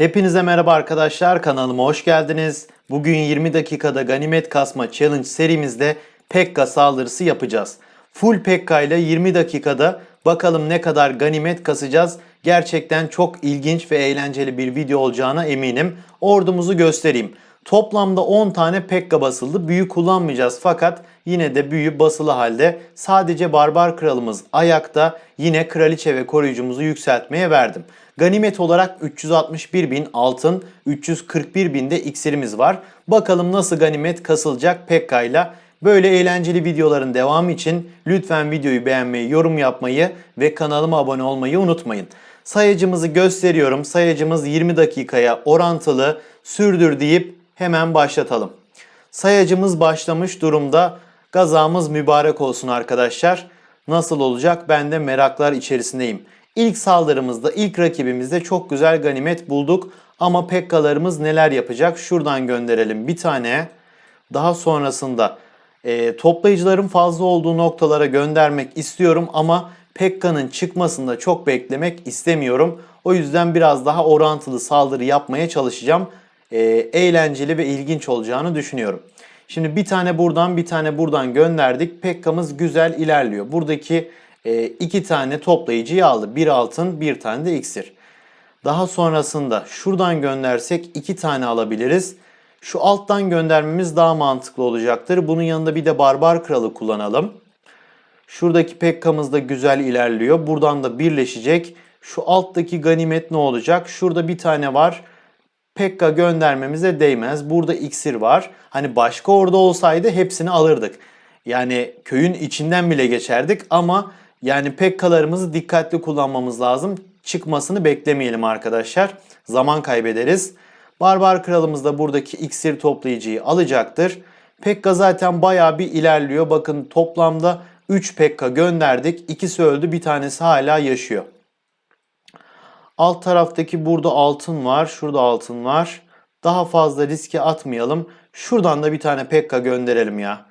Hepinize merhaba arkadaşlar kanalıma hoş geldiniz. Bugün 20 dakikada ganimet kasma challenge serimizde Pekka saldırısı yapacağız. Full Pekka ile 20 dakikada bakalım ne kadar ganimet kasacağız. Gerçekten çok ilginç ve eğlenceli bir video olacağına eminim. Ordumuzu göstereyim. Toplamda 10 tane Pekka basıldı. Büyü kullanmayacağız fakat yine de büyü basılı halde. Sadece Barbar Kralımız ayakta. Yine Kraliçe ve koruyucumuzu yükseltmeye verdim. Ganimet olarak 361 bin altın, 341 bin de iksirimiz var. Bakalım nasıl ganimet kasılacak Pekka ile. Böyle eğlenceli videoların devamı için lütfen videoyu beğenmeyi, yorum yapmayı ve kanalıma abone olmayı unutmayın. Sayacımızı gösteriyorum. Sayacımız 20 dakikaya orantılı. Sürdür deyip hemen başlatalım. Sayacımız başlamış durumda. Gazamız mübarek olsun arkadaşlar. Nasıl olacak ben de meraklar içerisindeyim. İlk saldırımızda, ilk rakibimizde çok güzel ganimet bulduk. Ama Pekka'larımız neler yapacak? Şuradan gönderelim bir tane. Daha sonrasında e, toplayıcıların fazla olduğu noktalara göndermek istiyorum ama Pekka'nın çıkmasında çok beklemek istemiyorum. O yüzden biraz daha orantılı saldırı yapmaya çalışacağım. E, eğlenceli ve ilginç olacağını düşünüyorum. Şimdi bir tane buradan bir tane buradan gönderdik. Pekka'mız güzel ilerliyor. Buradaki e, iki tane toplayıcıyı aldı. Bir altın bir tane de iksir. Daha sonrasında şuradan göndersek iki tane alabiliriz. Şu alttan göndermemiz daha mantıklı olacaktır. Bunun yanında bir de Barbar Kralı kullanalım. Şuradaki Pekka'mız da güzel ilerliyor. Buradan da birleşecek. Şu alttaki ganimet ne olacak? Şurada bir tane var. Pekka göndermemize değmez. Burada iksir var. Hani başka orada olsaydı hepsini alırdık. Yani köyün içinden bile geçerdik ama yani Pekka'larımızı dikkatli kullanmamız lazım. Çıkmasını beklemeyelim arkadaşlar. Zaman kaybederiz. Barbar kralımız da buradaki iksir toplayıcıyı alacaktır. Pekka zaten bayağı bir ilerliyor. Bakın toplamda 3 Pekka gönderdik. İkisi öldü bir tanesi hala yaşıyor. Alt taraftaki burada altın var. Şurada altın var. Daha fazla riske atmayalım. Şuradan da bir tane Pekka gönderelim ya.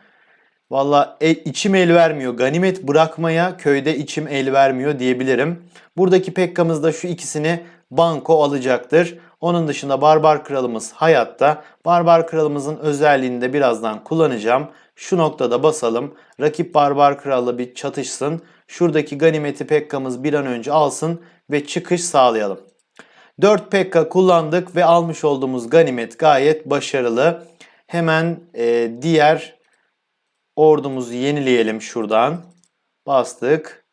Valla e, içim el vermiyor. Ganimet bırakmaya köyde içim el vermiyor diyebilirim. Buradaki Pekka'mız da şu ikisini banko alacaktır. Onun dışında Barbar Kralımız hayatta. Barbar Kralımızın özelliğini de birazdan kullanacağım. Şu noktada basalım. Rakip Barbar Kral'la bir çatışsın. Şuradaki ganimeti Pekka'mız bir an önce alsın ve çıkış sağlayalım. 4 Pekka kullandık ve almış olduğumuz ganimet gayet başarılı. Hemen e, diğer ordumuzu yenileyelim şuradan. Bastık.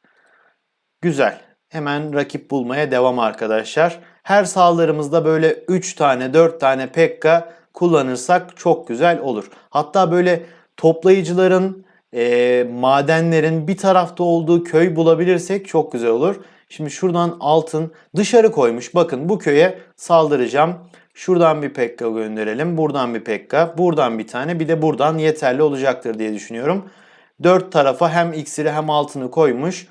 Güzel. Hemen rakip bulmaya devam arkadaşlar. Her saldırımızda böyle 3 tane 4 tane Pekka kullanırsak çok güzel olur. Hatta böyle toplayıcıların, e, madenlerin bir tarafta olduğu köy bulabilirsek çok güzel olur. Şimdi şuradan altın dışarı koymuş. Bakın bu köye saldıracağım. Şuradan bir Pekka gönderelim. Buradan bir Pekka. Buradan bir tane. Bir de buradan yeterli olacaktır diye düşünüyorum. Dört tarafa hem iksiri hem altını koymuş.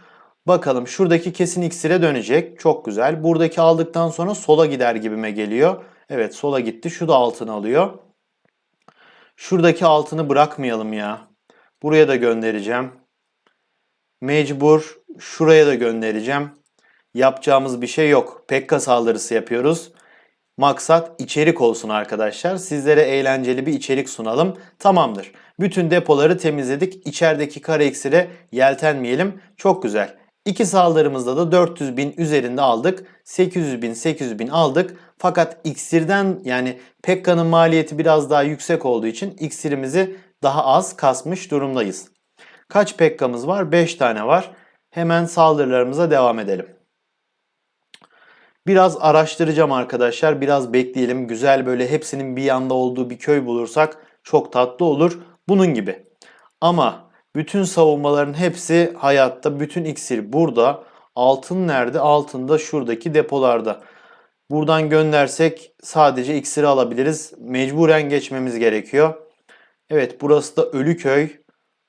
Bakalım şuradaki kesin iksire dönecek. Çok güzel. Buradaki aldıktan sonra sola gider gibime geliyor. Evet sola gitti. Şu da altını alıyor. Şuradaki altını bırakmayalım ya. Buraya da göndereceğim. Mecbur şuraya da göndereceğim. Yapacağımız bir şey yok. Pekka saldırısı yapıyoruz. Maksat içerik olsun arkadaşlar. Sizlere eğlenceli bir içerik sunalım. Tamamdır. Bütün depoları temizledik. İçerideki kare iksire yeltenmeyelim. Çok güzel. İki saldırımızda da 400 bin üzerinde aldık. 800 bin 800 bin aldık. Fakat iksirden yani Pekka'nın maliyeti biraz daha yüksek olduğu için iksirimizi daha az kasmış durumdayız. Kaç Pekka'mız var? 5 tane var. Hemen saldırılarımıza devam edelim. Biraz araştıracağım arkadaşlar. Biraz bekleyelim. Güzel böyle hepsinin bir yanda olduğu bir köy bulursak çok tatlı olur. Bunun gibi. Ama bütün savunmaların hepsi hayatta. Bütün iksir burada. Altın nerede? Altın da şuradaki depolarda. Buradan göndersek sadece iksiri alabiliriz. Mecburen geçmemiz gerekiyor. Evet burası da Ölüköy.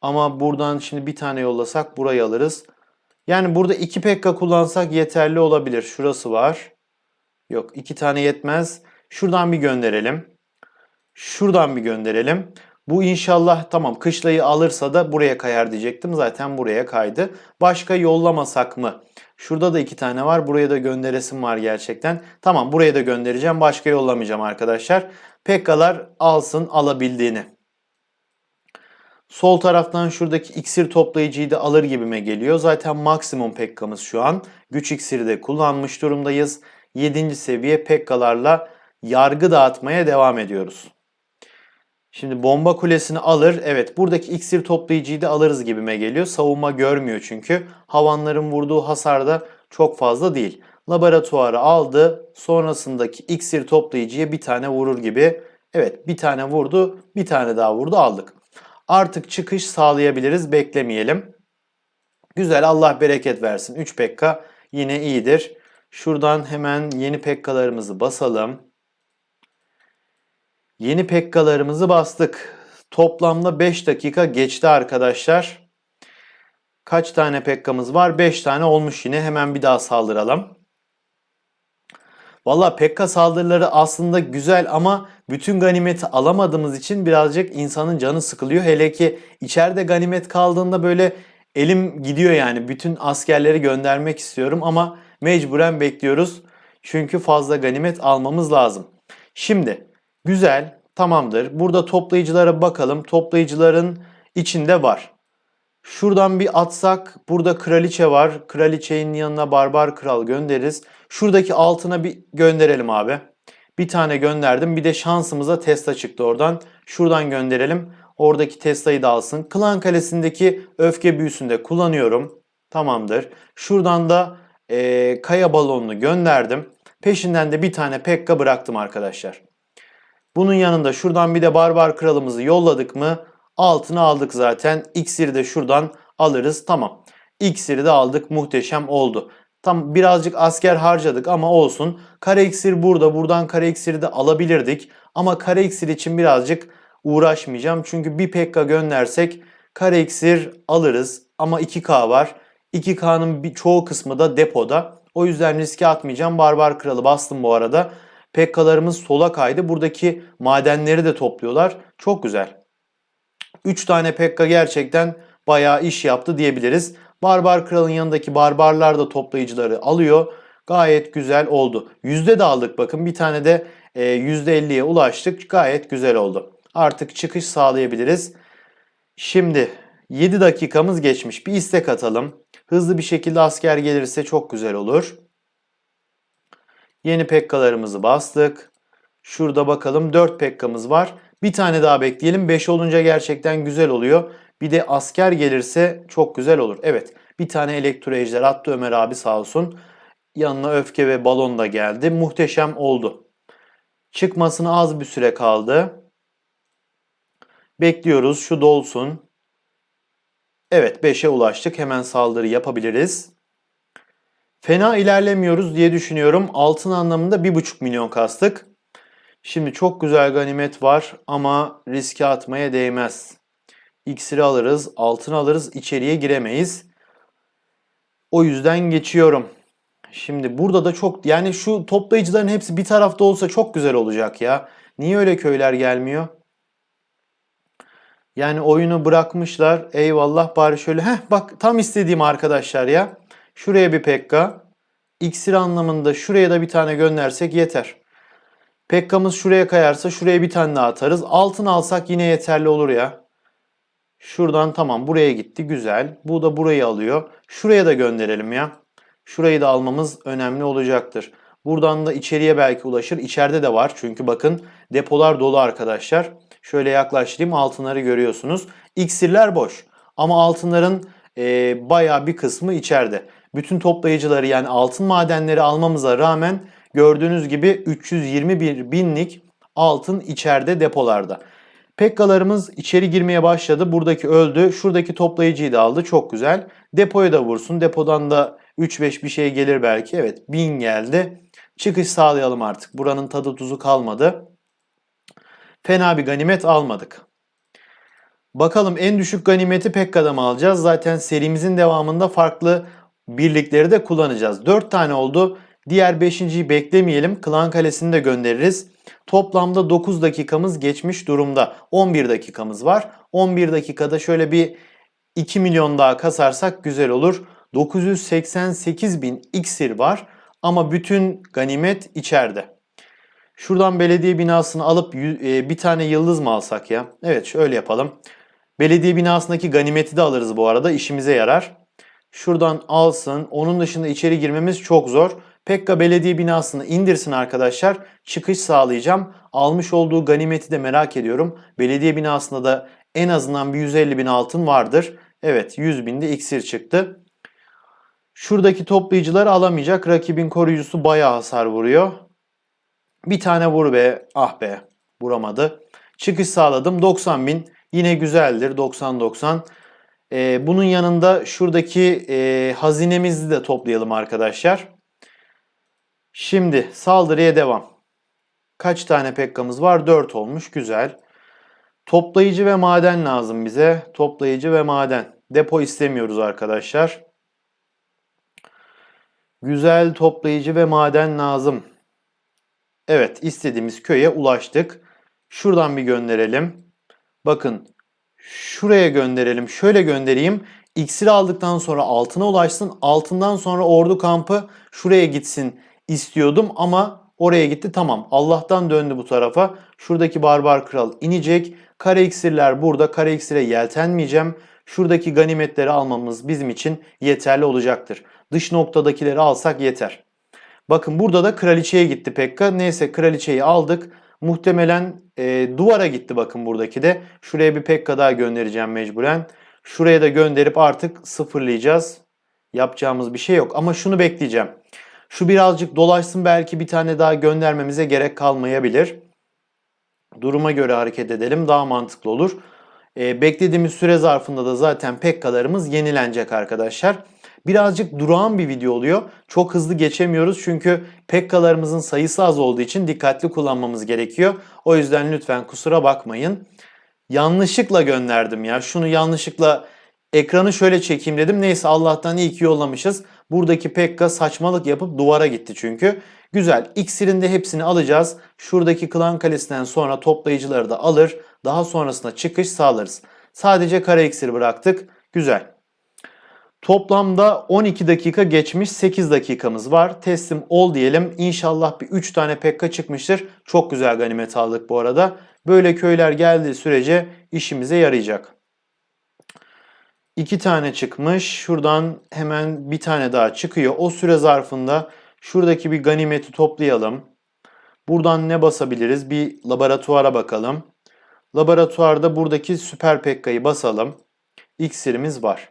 Ama buradan şimdi bir tane yollasak burayı alırız. Yani burada iki pekka kullansak yeterli olabilir. Şurası var. Yok iki tane yetmez. Şuradan bir gönderelim. Şuradan bir gönderelim. Bu inşallah tamam kışlayı alırsa da buraya kayar diyecektim. Zaten buraya kaydı. Başka yollamasak mı Şurada da iki tane var. Buraya da gönderesim var gerçekten. Tamam buraya da göndereceğim. Başka yollamayacağım arkadaşlar. Pekkalar alsın alabildiğini. Sol taraftan şuradaki iksir toplayıcıyı da alır gibime geliyor. Zaten maksimum pekkamız şu an. Güç iksiri de kullanmış durumdayız. 7. seviye pekkalarla yargı dağıtmaya devam ediyoruz. Şimdi bomba kulesini alır. Evet buradaki iksir toplayıcıyı da alırız gibime geliyor. Savunma görmüyor çünkü. Havanların vurduğu hasar da çok fazla değil. Laboratuvarı aldı. Sonrasındaki iksir toplayıcıya bir tane vurur gibi. Evet bir tane vurdu. Bir tane daha vurdu aldık. Artık çıkış sağlayabiliriz. Beklemeyelim. Güzel Allah bereket versin. 3 pekka yine iyidir. Şuradan hemen yeni pekkalarımızı basalım. Yeni pekkalarımızı bastık. Toplamda 5 dakika geçti arkadaşlar. Kaç tane pekkamız var? 5 tane olmuş yine. Hemen bir daha saldıralım. Valla pekka saldırıları aslında güzel ama bütün ganimeti alamadığımız için birazcık insanın canı sıkılıyor. Hele ki içeride ganimet kaldığında böyle elim gidiyor yani. Bütün askerleri göndermek istiyorum ama mecburen bekliyoruz. Çünkü fazla ganimet almamız lazım. Şimdi güzel tamamdır. Burada toplayıcılara bakalım. Toplayıcıların içinde var. Şuradan bir atsak burada kraliçe var. Kraliçenin yanına barbar kral göndeririz. Şuradaki altına bir gönderelim abi. Bir tane gönderdim. Bir de şansımıza Tesla çıktı oradan. Şuradan gönderelim. Oradaki Tesla'yı da alsın. Klan Kalesi'ndeki öfke büyüsünü de kullanıyorum. Tamamdır. Şuradan da e, kaya balonunu gönderdim. Peşinden de bir tane Pekka bıraktım arkadaşlar. Bunun yanında şuradan bir de barbar kralımızı yolladık mı altını aldık zaten. İksiri de şuradan alırız. Tamam. İksiri de aldık. Muhteşem oldu. Tam birazcık asker harcadık ama olsun. Kare iksir burada. Buradan kare iksiri de alabilirdik. Ama kare iksir için birazcık uğraşmayacağım. Çünkü bir pekka göndersek kare iksir alırız. Ama 2K var. 2K'nın bir çoğu kısmı da depoda. O yüzden riske atmayacağım. Barbar kralı bastım bu arada. Pekkalarımız sola kaydı. Buradaki madenleri de topluyorlar. Çok güzel. 3 tane Pekka gerçekten bayağı iş yaptı diyebiliriz. Barbar Kral'ın yanındaki barbarlar da toplayıcıları alıyor. Gayet güzel oldu. Yüzde de aldık bakın bir tane de e, %50'ye ulaştık. Gayet güzel oldu. Artık çıkış sağlayabiliriz. Şimdi 7 dakikamız geçmiş. Bir istek atalım. Hızlı bir şekilde asker gelirse çok güzel olur. Yeni pekkalarımızı bastık. Şurada bakalım 4 pekkamız var. Bir tane daha bekleyelim. 5 olunca gerçekten güzel oluyor. Bir de asker gelirse çok güzel olur. Evet bir tane elektro ejder attı Ömer abi sağ olsun. Yanına öfke ve balon da geldi. Muhteşem oldu. Çıkmasına az bir süre kaldı. Bekliyoruz şu dolsun. Evet 5'e ulaştık. Hemen saldırı yapabiliriz. Fena ilerlemiyoruz diye düşünüyorum. Altın anlamında 1,5 milyon kastık. Şimdi çok güzel ganimet var ama riske atmaya değmez. İksiri alırız, altın alırız, içeriye giremeyiz. O yüzden geçiyorum. Şimdi burada da çok yani şu toplayıcıların hepsi bir tarafta olsa çok güzel olacak ya. Niye öyle köyler gelmiyor? Yani oyunu bırakmışlar. Eyvallah bari şöyle. Heh bak tam istediğim arkadaşlar ya. Şuraya bir pekka. İksir anlamında şuraya da bir tane göndersek yeter. Pekkamız şuraya kayarsa şuraya bir tane daha atarız. Altın alsak yine yeterli olur ya. Şuradan tamam buraya gitti güzel. Bu da burayı alıyor. Şuraya da gönderelim ya. Şurayı da almamız önemli olacaktır. Buradan da içeriye belki ulaşır. İçeride de var çünkü bakın depolar dolu arkadaşlar. Şöyle yaklaştırayım altınları görüyorsunuz. İksirler boş ama altınların e, bayağı bir kısmı içeride. Bütün toplayıcıları yani altın madenleri almamıza rağmen gördüğünüz gibi 321 binlik altın içeride depolarda. Pekkalarımız içeri girmeye başladı. Buradaki öldü. Şuradaki toplayıcıyı da aldı. Çok güzel. Depoya da vursun. Depodan da 3-5 bir şey gelir belki. Evet 1000 geldi. Çıkış sağlayalım artık. Buranın tadı tuzu kalmadı. Fena bir ganimet almadık. Bakalım en düşük ganimeti Pekka'da mı alacağız? Zaten serimizin devamında farklı birlikleri de kullanacağız. 4 tane oldu. Diğer 5.yi beklemeyelim. Klan Kalesi'ni de göndeririz. Toplamda 9 dakikamız geçmiş durumda. 11 dakikamız var. 11 dakikada şöyle bir 2 milyon daha kasarsak güzel olur. 988 bin iksir var ama bütün ganimet içeride. Şuradan belediye binasını alıp e, bir tane yıldız mı alsak ya? Evet şöyle yapalım. Belediye binasındaki ganimeti de alırız bu arada işimize yarar. Şuradan alsın. Onun dışında içeri girmemiz çok zor. Pekka belediye binasını indirsin arkadaşlar. Çıkış sağlayacağım. Almış olduğu ganimeti de merak ediyorum. Belediye binasında da en azından bir 150 bin altın vardır. Evet 100 binde iksir çıktı. Şuradaki toplayıcıları alamayacak. Rakibin koruyucusu bayağı hasar vuruyor. Bir tane vur be. Ah be. Vuramadı. Çıkış sağladım. 90 bin. Yine güzeldir. 90-90. Ee, bunun yanında şuradaki e, hazinemizi de toplayalım arkadaşlar. Şimdi saldırıya devam. Kaç tane pekkamız var? 4 olmuş. Güzel. Toplayıcı ve maden lazım bize. Toplayıcı ve maden. Depo istemiyoruz arkadaşlar. Güzel toplayıcı ve maden lazım. Evet, istediğimiz köye ulaştık. Şuradan bir gönderelim. Bakın, şuraya gönderelim. Şöyle göndereyim. İksir aldıktan sonra altına ulaşsın. Altından sonra ordu kampı şuraya gitsin istiyordum ama oraya gitti. Tamam. Allah'tan döndü bu tarafa. Şuradaki barbar kral inecek. Kare iksirler burada. Kare iksire yeltenmeyeceğim. Şuradaki ganimetleri almamız bizim için yeterli olacaktır. Dış noktadakileri alsak yeter. Bakın burada da kraliçeye gitti Pekka. Neyse kraliçeyi aldık. Muhtemelen e, duvara gitti bakın buradaki de. Şuraya bir Pekka daha göndereceğim mecburen. Şuraya da gönderip artık sıfırlayacağız. Yapacağımız bir şey yok ama şunu bekleyeceğim. Şu birazcık dolaşsın belki bir tane daha göndermemize gerek kalmayabilir. Duruma göre hareket edelim daha mantıklı olur. E, beklediğimiz süre zarfında da zaten Pekka'larımız yenilenecek arkadaşlar. Birazcık durağan bir video oluyor. Çok hızlı geçemiyoruz çünkü Pekka'larımızın sayısı az olduğu için dikkatli kullanmamız gerekiyor. O yüzden lütfen kusura bakmayın. Yanlışlıkla gönderdim ya. Şunu yanlışlıkla ekranı şöyle çekeyim dedim. Neyse Allah'tan iyi ki yollamışız. Buradaki Pekka saçmalık yapıp duvara gitti çünkü. Güzel. İksirin de hepsini alacağız. Şuradaki klan kalesinden sonra toplayıcıları da alır. Daha sonrasında çıkış sağlarız. Sadece kara iksir bıraktık. Güzel. Toplamda 12 dakika geçmiş 8 dakikamız var. Teslim ol diyelim. İnşallah bir 3 tane pekka çıkmıştır. Çok güzel ganimet aldık bu arada. Böyle köyler geldiği sürece işimize yarayacak. 2 tane çıkmış. Şuradan hemen bir tane daha çıkıyor. O süre zarfında şuradaki bir ganimeti toplayalım. Buradan ne basabiliriz? Bir laboratuvara bakalım. Laboratuvarda buradaki süper pekkayı basalım. İksirimiz var.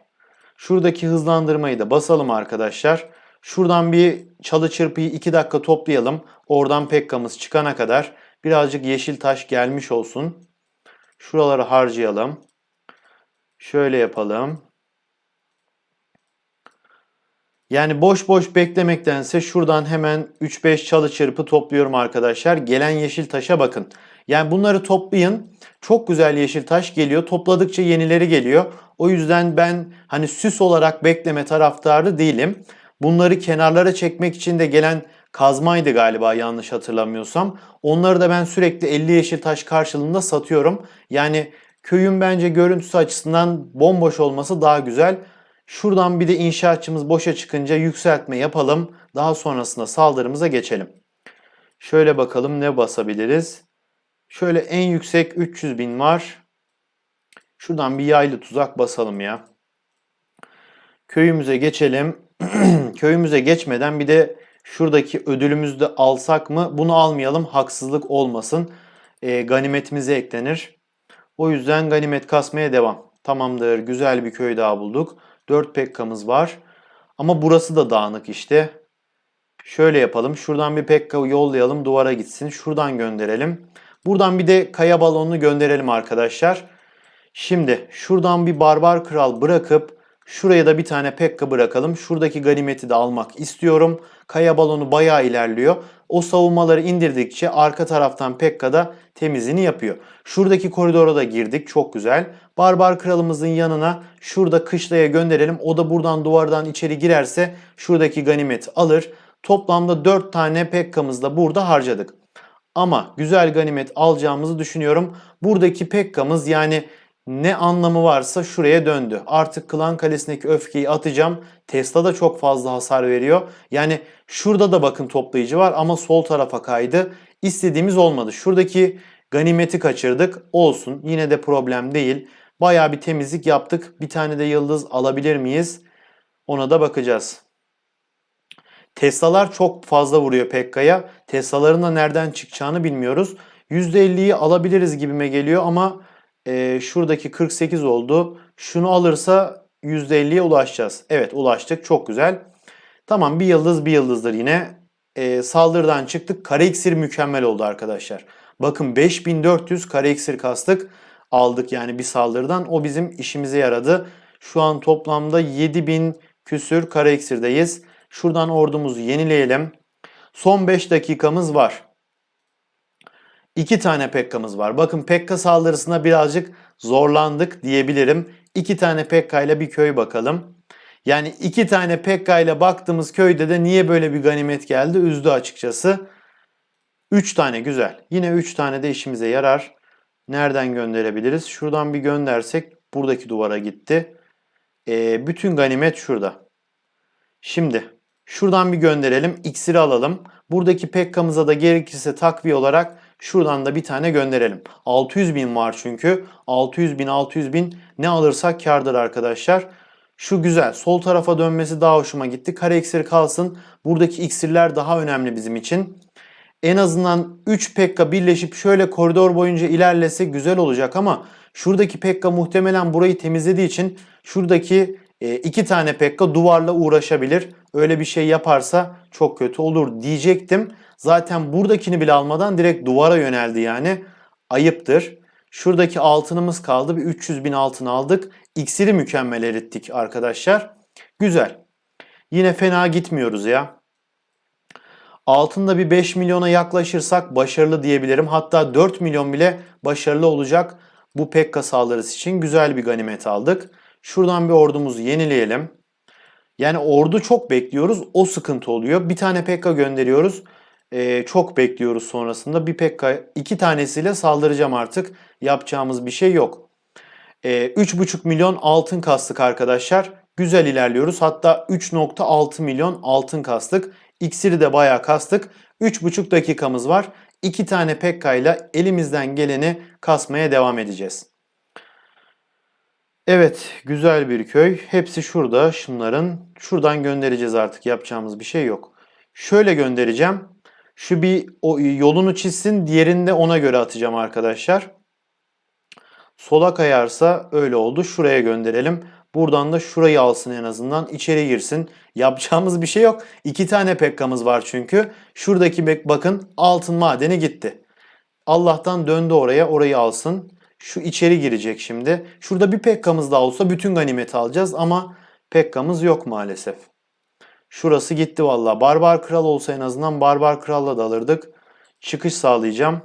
Şuradaki hızlandırmayı da basalım arkadaşlar. Şuradan bir çalı çırpıyı 2 dakika toplayalım. Oradan pekkamız çıkana kadar birazcık yeşil taş gelmiş olsun. Şuraları harcayalım. Şöyle yapalım. Yani boş boş beklemektense şuradan hemen 3-5 çalı çırpı topluyorum arkadaşlar. Gelen yeşil taşa bakın. Yani bunları toplayın. Çok güzel yeşil taş geliyor. Topladıkça yenileri geliyor. O yüzden ben hani süs olarak bekleme taraftarı değilim. Bunları kenarlara çekmek için de gelen kazmaydı galiba yanlış hatırlamıyorsam. Onları da ben sürekli 50 yeşil taş karşılığında satıyorum. Yani köyün bence görüntüsü açısından bomboş olması daha güzel. Şuradan bir de inşaatçımız boşa çıkınca yükseltme yapalım. Daha sonrasında saldırımıza geçelim. Şöyle bakalım ne basabiliriz. Şöyle en yüksek 300 bin var. Şuradan bir yaylı tuzak basalım ya. Köyümüze geçelim. Köyümüze geçmeden bir de şuradaki ödülümüzü de alsak mı? Bunu almayalım haksızlık olmasın. E, ganimetimize eklenir. O yüzden ganimet kasmaya devam. Tamamdır güzel bir köy daha bulduk. 4 pekkamız var. Ama burası da dağınık işte. Şöyle yapalım. Şuradan bir pekka yollayalım duvara gitsin. Şuradan gönderelim. Buradan bir de kaya balonunu gönderelim arkadaşlar. Şimdi şuradan bir barbar kral bırakıp şuraya da bir tane pekka bırakalım. Şuradaki ganimeti de almak istiyorum. Kaya balonu bayağı ilerliyor. O savunmaları indirdikçe arka taraftan pekka da temizliğini yapıyor. Şuradaki koridora da girdik. Çok güzel. Barbar kralımızın yanına şurada kışlaya gönderelim. O da buradan duvardan içeri girerse şuradaki ganimeti alır. Toplamda 4 tane pekkamız da burada harcadık. Ama güzel ganimet alacağımızı düşünüyorum. Buradaki pekkamız yani ne anlamı varsa şuraya döndü. Artık Klan Kalesi'ndeki öfkeyi atacağım. Tesla da çok fazla hasar veriyor. Yani şurada da bakın toplayıcı var ama sol tarafa kaydı. İstediğimiz olmadı. Şuradaki ganimeti kaçırdık. Olsun. Yine de problem değil. Bayağı bir temizlik yaptık. Bir tane de yıldız alabilir miyiz? Ona da bakacağız. Tesla'lar çok fazla vuruyor Pekka'ya. Tesla'ların da nereden çıkacağını bilmiyoruz. %50'yi alabiliriz gibime geliyor ama e, şuradaki 48 oldu. Şunu alırsa %50'ye ulaşacağız. Evet ulaştık. Çok güzel. Tamam bir yıldız bir yıldızdır yine. E, saldırıdan çıktık. Kare iksir mükemmel oldu arkadaşlar. Bakın 5400 kare iksir kastık. Aldık yani bir saldırıdan. O bizim işimize yaradı. Şu an toplamda 7000 küsür kare iksirdeyiz. Şuradan ordumuzu yenileyelim. Son 5 dakikamız var. 2 tane Pekka'mız var. Bakın Pekka saldırısına birazcık zorlandık diyebilirim. 2 tane Pekka ile bir köy bakalım. Yani 2 tane Pekka ile baktığımız köyde de niye böyle bir ganimet geldi üzdü açıkçası. 3 tane güzel. Yine 3 tane de işimize yarar. Nereden gönderebiliriz? Şuradan bir göndersek buradaki duvara gitti. Ee, bütün ganimet şurada. Şimdi şuradan bir gönderelim. İksiri alalım. Buradaki Pekka'mıza da gerekirse takviye olarak şuradan da bir tane gönderelim. 600 bin var çünkü. 600 bin 600 bin ne alırsak kardır arkadaşlar. Şu güzel. Sol tarafa dönmesi daha hoşuma gitti. Kare iksir kalsın. Buradaki iksirler daha önemli bizim için. En azından 3 Pekka birleşip şöyle koridor boyunca ilerlese güzel olacak ama şuradaki Pekka muhtemelen burayı temizlediği için şuradaki e, iki tane Pekka duvarla uğraşabilir. Öyle bir şey yaparsa çok kötü olur diyecektim. Zaten buradakini bile almadan direkt duvara yöneldi yani. Ayıptır. Şuradaki altınımız kaldı. Bir 300 bin altın aldık. İksiri mükemmel erittik arkadaşlar. Güzel. Yine fena gitmiyoruz ya. Altında bir 5 milyona yaklaşırsak başarılı diyebilirim. Hatta 4 milyon bile başarılı olacak bu Pekka saldırısı için. Güzel bir ganimet aldık. Şuradan bir ordumuzu yenileyelim. Yani ordu çok bekliyoruz. O sıkıntı oluyor. Bir tane Pekka gönderiyoruz. Ee, çok bekliyoruz sonrasında. Bir Pekka iki tanesiyle saldıracağım artık. Yapacağımız bir şey yok. Ee, 3,5 milyon altın kastık arkadaşlar. Güzel ilerliyoruz. Hatta 3.6 milyon altın kastık. İksiri de bayağı kastık. 3,5 dakikamız var. 2 tane Pekka ile elimizden geleni kasmaya devam edeceğiz. Evet, güzel bir köy. Hepsi şurada şunların. Şuradan göndereceğiz artık. Yapacağımız bir şey yok. Şöyle göndereceğim. Şu bir yolunu çizsin, diğerini de ona göre atacağım arkadaşlar. Sola kayarsa öyle oldu. Şuraya gönderelim. Buradan da şurayı alsın en azından. içeri girsin. Yapacağımız bir şey yok. İki tane Pekka'mız var çünkü. Şuradaki bakın altın madeni gitti. Allah'tan döndü oraya. Orayı alsın. Şu içeri girecek şimdi. Şurada bir Pekka'mız daha olsa bütün ganimeti alacağız ama Pekka'mız yok maalesef. Şurası gitti valla. Barbar Kral olsa en azından Barbar Kral'la da alırdık. Çıkış sağlayacağım.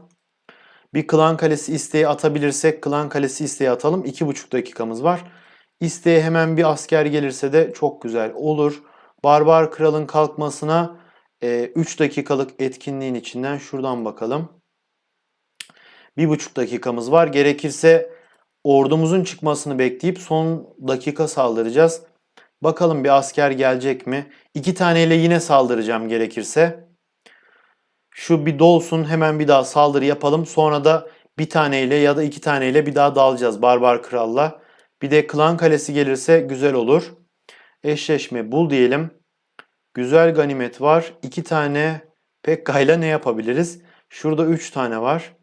Bir klan kalesi isteği atabilirsek klan kalesi isteği atalım. 2,5 dakikamız var. İsteğe hemen bir asker gelirse de çok güzel olur. Barbar Kral'ın kalkmasına 3 dakikalık etkinliğin içinden şuradan bakalım. 1,5 dakikamız var. Gerekirse ordumuzun çıkmasını bekleyip son dakika saldıracağız. Bakalım bir asker gelecek mi? İki taneyle yine saldıracağım gerekirse. Şu bir dolsun hemen bir daha saldırı yapalım. Sonra da bir taneyle ya da iki taneyle bir daha dalacağız Barbar Kral'la. Bir de klan kalesi gelirse güzel olur. Eşleşme bul diyelim. Güzel ganimet var. İki tane Pekka ile ne yapabiliriz? Şurada üç tane var.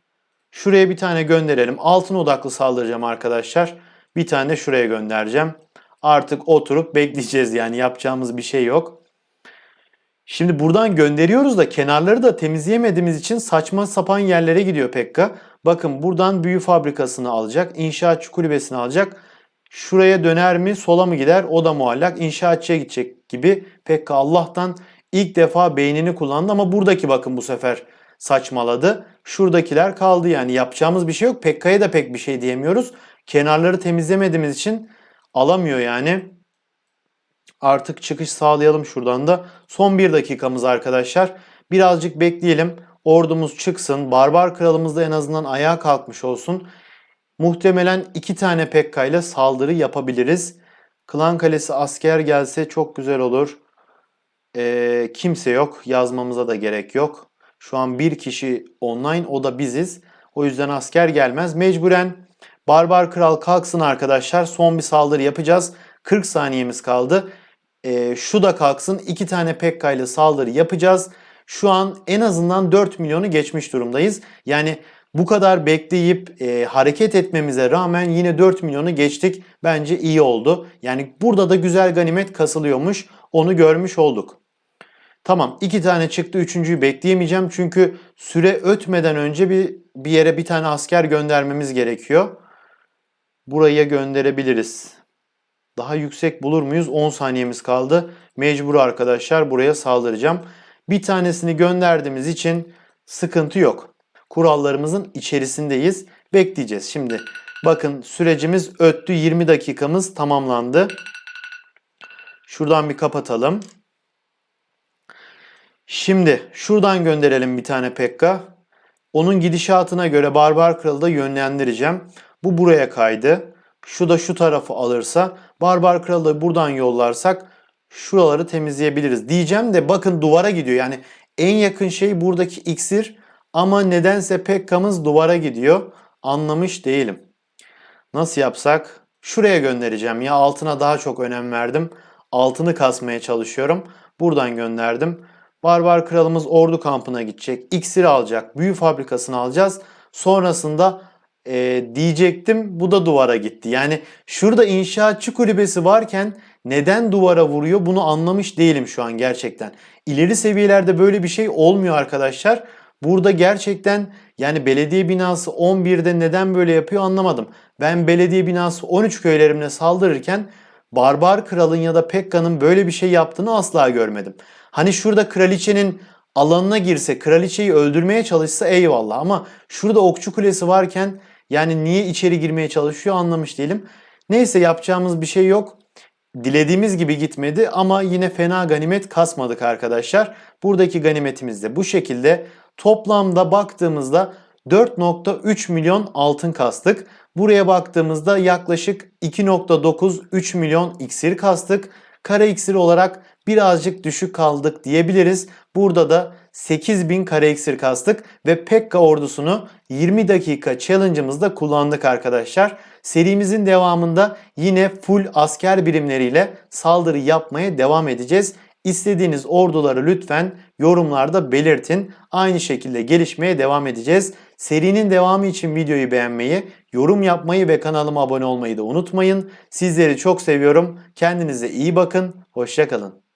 Şuraya bir tane gönderelim. Altın odaklı saldıracağım arkadaşlar. Bir tane şuraya göndereceğim. Artık oturup bekleyeceğiz yani yapacağımız bir şey yok. Şimdi buradan gönderiyoruz da kenarları da temizleyemediğimiz için saçma sapan yerlere gidiyor Pekka. Bakın buradan büyü fabrikasını alacak. İnşaatçı kulübesini alacak. Şuraya döner mi sola mı gider o da muallak. İnşaatçıya gidecek gibi Pekka Allah'tan ilk defa beynini kullandı ama buradaki bakın bu sefer saçmaladı. Şuradakiler kaldı yani yapacağımız bir şey yok. Pekka'ya da pek bir şey diyemiyoruz. Kenarları temizlemediğimiz için alamıyor yani. Artık çıkış sağlayalım şuradan da. Son bir dakikamız arkadaşlar. Birazcık bekleyelim. Ordumuz çıksın. Barbar kralımız da en azından ayağa kalkmış olsun. Muhtemelen iki tane Pekka ile saldırı yapabiliriz. Klan Kalesi asker gelse çok güzel olur. Ee, kimse yok. Yazmamıza da gerek yok. Şu an bir kişi online o da biziz. O yüzden asker gelmez. Mecburen Barbar Kral kalksın arkadaşlar. Son bir saldırı yapacağız. 40 saniyemiz kaldı. Ee, şu da kalksın. iki tane Pekka ile saldırı yapacağız. Şu an en azından 4 milyonu geçmiş durumdayız. Yani bu kadar bekleyip e, hareket etmemize rağmen yine 4 milyonu geçtik. Bence iyi oldu. Yani burada da güzel ganimet kasılıyormuş. Onu görmüş olduk. Tamam iki tane çıktı üçüncüyü bekleyemeyeceğim. Çünkü süre ötmeden önce bir, bir yere bir tane asker göndermemiz gerekiyor. Buraya gönderebiliriz. Daha yüksek bulur muyuz? 10 saniyemiz kaldı. Mecbur arkadaşlar buraya saldıracağım. Bir tanesini gönderdiğimiz için sıkıntı yok. Kurallarımızın içerisindeyiz. Bekleyeceğiz. Şimdi bakın sürecimiz öttü. 20 dakikamız tamamlandı. Şuradan bir kapatalım. Şimdi şuradan gönderelim bir tane Pekka. Onun gidişatına göre Barbar Kralı da yönlendireceğim. Bu buraya kaydı. Şu da şu tarafı alırsa Barbar Kralı da buradan yollarsak şuraları temizleyebiliriz. Diyeceğim de bakın duvara gidiyor. Yani en yakın şey buradaki iksir ama nedense Pekka'mız duvara gidiyor. Anlamış değilim. Nasıl yapsak? Şuraya göndereceğim ya altına daha çok önem verdim. Altını kasmaya çalışıyorum. Buradan gönderdim. Barbar kralımız ordu kampına gidecek. İksir alacak. Büyü fabrikasını alacağız. Sonrasında e, diyecektim bu da duvara gitti. Yani şurada inşaatçı kulübesi varken neden duvara vuruyor bunu anlamış değilim şu an gerçekten. İleri seviyelerde böyle bir şey olmuyor arkadaşlar. Burada gerçekten yani belediye binası 11'de neden böyle yapıyor anlamadım. Ben belediye binası 13 köylerimle saldırırken Barbar Kral'ın ya da Pekka'nın böyle bir şey yaptığını asla görmedim. Hani şurada kraliçenin alanına girse, kraliçeyi öldürmeye çalışsa eyvallah ama şurada okçu kulesi varken yani niye içeri girmeye çalışıyor anlamış değilim. Neyse yapacağımız bir şey yok. Dilediğimiz gibi gitmedi ama yine fena ganimet kasmadık arkadaşlar. Buradaki ganimetimiz de bu şekilde. Toplamda baktığımızda 4.3 milyon altın kastık. Buraya baktığımızda yaklaşık 2.9-3 milyon iksir kastık. Kara iksir olarak birazcık düşük kaldık diyebiliriz. Burada da 8000 kare iksir kastık ve Pekka ordusunu 20 dakika challenge'ımızda kullandık arkadaşlar. Serimizin devamında yine full asker birimleriyle saldırı yapmaya devam edeceğiz. İstediğiniz orduları lütfen yorumlarda belirtin. Aynı şekilde gelişmeye devam edeceğiz. Serinin devamı için videoyu beğenmeyi, yorum yapmayı ve kanalıma abone olmayı da unutmayın. Sizleri çok seviyorum. Kendinize iyi bakın. Hoşçakalın.